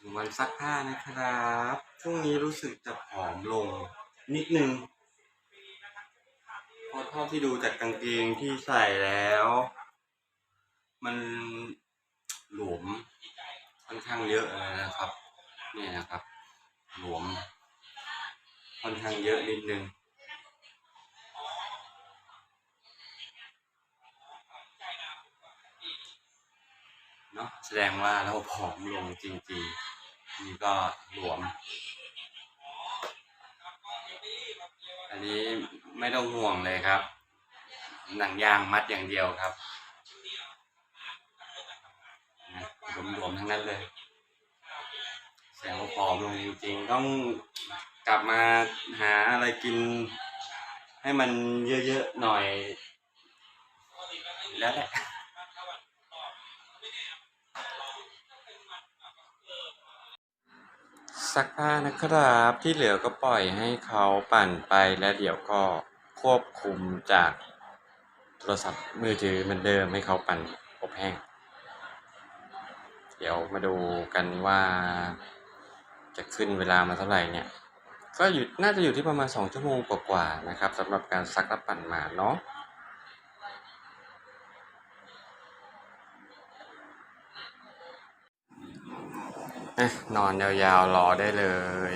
ถึงวันซักผ้านะครับช่วงนี้รู้สึกจะผอมลงนิดนึงเพราะเท่าที่ดูจากกางเกงที่ใส่แล้ว มันหลวมค่อนข้างเยอะเลยนะครับเนี่ยนะครับ หลวม ค่อนข้างเยอะนิดนึงเนาะแสดงว่าเราผอมลงจริงๆ นี่ก็หลวม อันนี้ไม่ต้องห่วงเลยครับ หนังยางมัดอย่างเดียวครับหลวมๆทั้งนั้นเลยแสงว่าผอมลงจริงๆต้องกลับมาหาอะไรกิน ให้มันเยอะๆหน่อย แล้วแหละ ซักผ้านะครับ ที่เหลือก็ปล่อยให้เขาปั่นไปแล้วเดี๋ยวก็ควบคุมจากโทรศัพท์มือถือเหมือนเดิมให้เขาปั่นอบแห้ง เดี๋ยวมาดูกันว่า จะขึ้นเวลามาเท่าไหร่เนี่ย ก็อยู่น่าจะอยู่ที่ประมาณสองชั่วโมงกว่าๆนะครับสำหรับการซักและปั่นหมาเนาะ นอนยาวๆรอได้เลย